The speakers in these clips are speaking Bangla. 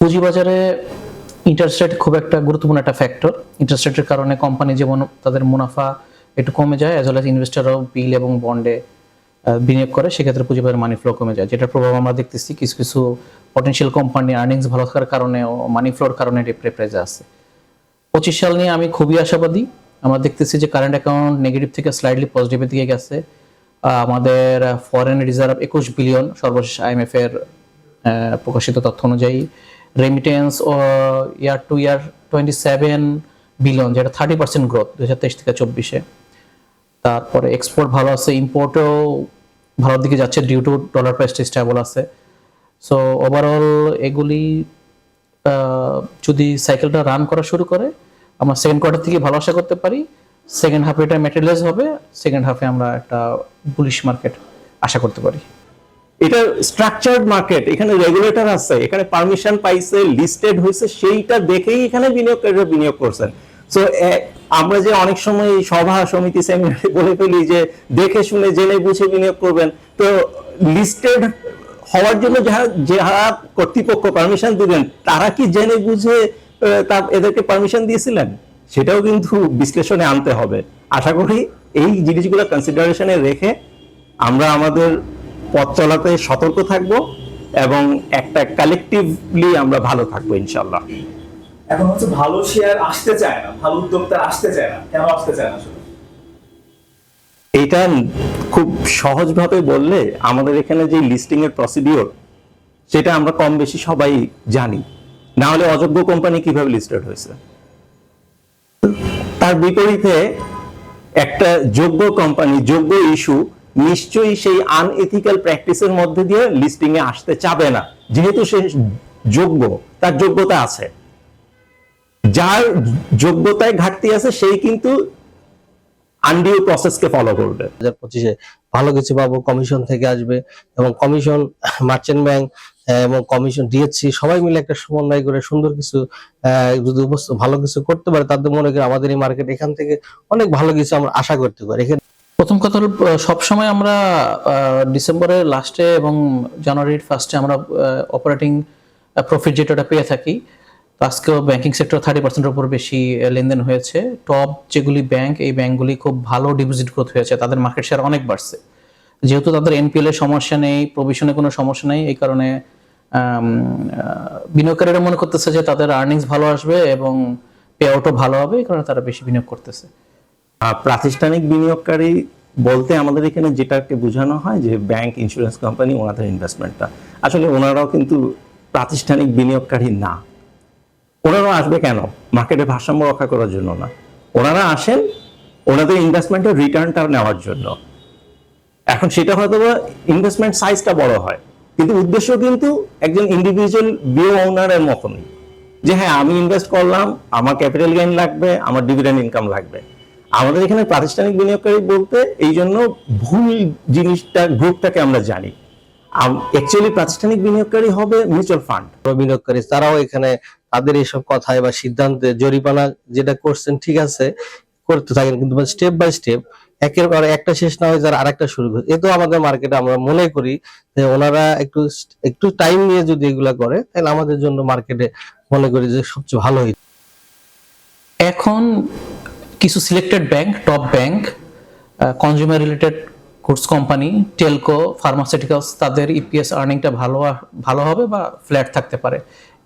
পুঁজিবাজারে ইন্টারেস্ট রেট খুব একটা গুরুত্বপূর্ণ একটা ফ্যাক্টর ইন্টারেস্ট রেটের কারণে কোম্পানি যেমন তাদের মুনাফা একটু কমে যায় অ্যাজ ওয়েল এজ ইনভেস্টাররাও বিল এবং বন্ডে বিনিয়োগ করে, সেক্ষেত্রে পুঁজিবাজার মানি ফ্লো কমে যায়। যেটার প্রভাব আমরা দেখতেছি, কিছু কিছু পটেনশিয়াল কোম্পানি আর্নিংস ভালো থাকার কারণে মানি ফ্লোর কারণে ডিপ্রে প্রাইজে পঁচিশ সাল নিয়ে আমি খুবই আশাবাদী। আমরা দেখতেছি যে কারেন্ট অ্যাকাউন্ট নেগেটিভ থেকে স্লাইডলি পজিটিভের দিকে গেছে। আমাদের ফরেন রিজার্ভ একুশ বিলিয়ন সর্বশেষ আইএমএফ এর প্রকাশিত তথ্য অনুযায়ী। Remittance O year to year twenty seven billion যেটা থার্টি পার্সেন্ট গ্রোথ দু হাজার তেইশ থেকে চব্বিশে। তারপরে এক্সপোর্ট ভালো আছে ইম্পোর্টও ভালোর দিকে যাচ্ছে ডিউ টু ডলার প্রাইসটা স্টেবল আছে। সো ওভারঅল এগুলি যদি সাইকেলটা রান করা শুরু করে, আমরা সেকেন্ড কোয়ার্টার থেকে ভালো আশা করতে পারি। সেকেন্ড হাফে এটা ম্যাটেরিয়ালাইজ হবে সেকেন্ড হাফে আমরা একটা বুলিশ মার্কেট আশা করতে পারি। এটা স্ট্রাকচার্ড মার্কেট এখানে রেগুলেটর আছে, এখানে পারমিশন পাইছে লিস্টেড হয়েছে সেইটা দেখেই এখানে বিনিয়োগকারীরা বিনিয়োগ করছেন সো আমরা যে অনেক সময় সভা, সমিতি সেমিনারে বলে ফেলি যে দেখে শুনে, জেনে বুঝে বিনিয়োগ করবেন। তো লিস্টেড হওয়ার জন্য যারা যারা কর্তৃপক্ষ পারমিশন দিবেন, তারা কি জেনে বুঝে তা এদেরকে পারমিশন দিয়েছিলেন? সেটাও কিন্তু বিশ্লেষণে আনতে হবে। আশা করি এই জিনিসগুলো কনসিডারেশনে রেখে আমরা আমাদের পথ চলাতে সতর্ক থাকব এবং একটা কালেকটিভলি আমরা ভালো থাকব ইনশাল্লাহ এখন হচ্ছে ভালো শেয়ার আসতে চায় না ভালো উদ্যোক্তা আসতে চায় না কেন আসতে চায় না এটা খুব সহজভাবে বললে আমাদের এখানে যে লিস্টিং এর প্রসিডিওর সেটা আমরা কম বেশি সবাই জানি। না হলে অযোগ্য কোম্পানি কীভাবে লিস্টেড হয়েছে? তার বিপরীতে একটা যোগ্য কোম্পানি যোগ্য ইস্যু নিশ্চয়ই সেই আনএথিক্যাল প্র্যাকটিসের মধ্যে দিয়ে লিস্টিং এ আসতে চাবে না। যেহেতু সে যোগ্য, তার যোগ্যতা আছে। যার যোগ্যতায় ঘাটতি আছে, সেই কিন্তু আনডিউ প্রসেসকে ফলো করবে। হাজার পঁচিশে ভালো কিছু পাবো কমিশন থেকে আসবে এবং কমিশন মার্চেন্ট ব্যাংক এবং কমিশন ডিএসসি সবাই মিলে একটা সমন্বয় করে সুন্দর কিছু যদি ভালো কিছু করতে পারে, তাদের মনে করি আমাদের এই মার্কেট এখান থেকে অনেক ভালো কিছু আমরা আশা করতে পারি। এখানে প্রথম কথা হল সবসময় আমরা ডিসেম্বরের লাস্টে এবং জানুয়ারির ফার্স্টে আমরা অপারেটিং প্রফিট যেটা পেয়ে থাকি আজকেও ব্যাংকিং সেক্টর থার্টি পার্সেন্টের উপর বেশি লেনদেন হয়েছে। টপ যেগুলি ব্যাংক এই ব্যাংকগুলি খুব ভালো ডিপোজিট গ্রোথ হয়েছে, তাদের মার্কেট শেয়ার অনেক বাড়ছে। যেহেতু তাদের এনপিএল এর সমস্যা নেই প্রভিশনে কোনো সমস্যা নেই, এই কারণে বিনিয়োগকারীরা মনে করতেছে যে তাদের আর্নিংস ভালো আসবে এবং পে আউটও ভালো হবে, এই কারণে তারা বেশি বিনিয়োগ করতেছে। প্রাতিষ্ঠানিক বিনিয়োগকারী বলতে আমাদের এখানে যেটাকে বোঝানো হয় যে ব্যাংক ইন্স্যুরেন্স কোম্পানি ওনাদের ইনভেস্টমেন্টটা আসলে ওনারাও কিন্তু প্রাতিষ্ঠানিক বিনিয়োগকারী না। ওনারাও আসবে কেন? মার্কেটে ভারসাম্য রক্ষা করার জন্য না। ওনারা আসেন ওনাদের ইনভেস্টমেন্টের রিটার্নটা নেওয়ার জন্য। এখন সেটা হয়তো ইনভেস্টমেন্ট সাইজটা বড় হয়। কিন্তু উদ্দেশ্য কিন্তু একজন ইন্ডিভিজুয়াল বিও ওনারের মতনই। যে হ্যাঁ আমি ইনভেস্ট করলাম, আমার ক্যাপিটাল গেইন লাগবে, আমার ডিভিডেন্ড ইনকাম লাগবে। আমাদের এখানে প্রাতিষ্ঠানিক বিনিয়োগকারী বলতে এই জন্য ভুল জিনিসটা গ্রুপটাকে আমরা জানি। অ্যাকচুয়ালি প্রাতিষ্ঠানিক বিনিয়োগকারী হবে মিউচুয়াল ফান্ড বিনিয়োগকারী তারাও এখানে তাদের এইসব কথায় বা সিদ্ধান্তে জরিমানা যেটা করছেন ঠিক আছে করতে থাকেন কিন্তু স্টেপ বাই স্টেপ একের পর একটা শেষ না হয়ে যারা আরেকটা শুরু করে এ তো আমাদের মার্কেটে আমরা মনে করি যে ওনারা একটু একটু টাইম নিয়ে যদি এগুলা করে তাহলে আমাদের জন্য মার্কেটে মনে করি যে সবচেয়ে ভালো হইতো। এখন কিছু selected bank top bank consumer related goods company telco pharmaceuticals তাদের ইপিএস আর্নিংটা ভালো ভালো হবে বা ফ্ল্যাট থাকতে পারে।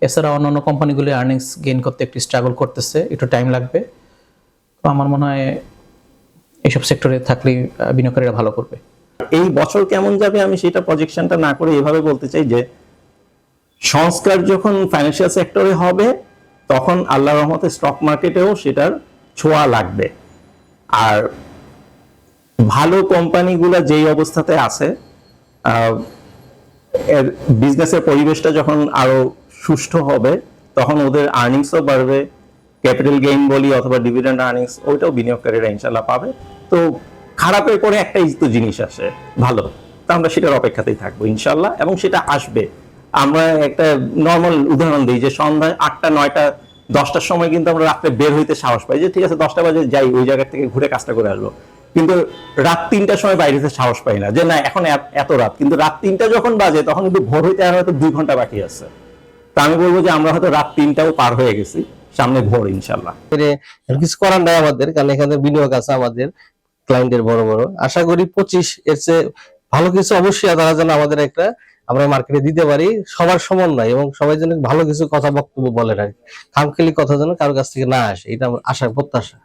এছাড়া অন্যান্য কোম্পানিগুলি আর্নিংস গেইন করতে একটু স্ট্রাগল করতেছে, একটু টাইম লাগবে। তো আমার মনে হয় এইসব সেক্টরে থাকলে বিনিয়োগকারীরা ভালো করবে। এই বছর কেমন যাবে আমি সেটা প্রজেকশনটা না করে এভাবে বলতে চাই যে, সংস্কার যখন ফাইন্যান্সিয়াল সেক্টরে হবে, তখন আল্লাহ রহমতে স্টক মার্কেটেও সেটার ছোঁয়া লাগবে। আর ভালো কোম্পানিগুলো যেই অবস্থাতে আছে এর বিজনেসের পরিবেশটা যখন আরও সুষ্ঠু হবে, তখন ওদের আর্নিংসও বাড়বে। ক্যাপিটাল গেইন বলি অথবা ডিভিডেন্ড আর্নিংস ওইটাও বিনিয়োগকারীরা ইনশাল্লাহ পাবে। তো খারাপের পরে একটাই তো জিনিস আসে, ভালো। তো আমরা সেটার অপেক্ষাতেই থাকব ইনশাল্লাহ এবং সেটা আসবে। আমরা একটা নর্মাল উদাহরণ দিই যে সন্ধ্যায় আটটা, নয়টা দশটার সময় কিন্তু আমরা রাত্রে বের হইতে সাহস পাই যে, ঠিক আছে, দশটা বাজে যাই, ওই জায়গা থেকে ঘুরে কাজটা করে আসব। কিন্তু রাত তিনটার সময় বাইরে হতে সাহস পাই না যে, না, এখন এত- রাত। কিন্তু রাত তিনটা যখন বাজে, তখন কিন্তু ভোর হইতে আর হয়তো দুই ঘণ্টা বাকি আছে। তা আমি বলব যে, আমরা হয়তো রাত তিনটাও পার হয়ে গেছি, সামনে ভোর ইনশাল্লাহ কিছু করার নাই আমাদের, কারণ এখানে বিনিয়োগ আছে আমাদের ক্লায়েন্টের বড় বড়। আশা করি পঁচিশ এর চেয়ে ভালো কিছু অবশ্যই তারা যেন আমাদের একটা আমরা মার্কেটে দিতে পারি, সবার সমন্বয় এবং সবাই যেন ভালো কিছু কথা বক্তব্য বলেন আর খামখেলি কথা যেন কারোর কাছ থেকে না আসে, এটা আমার আশা, প্রত্যাশা।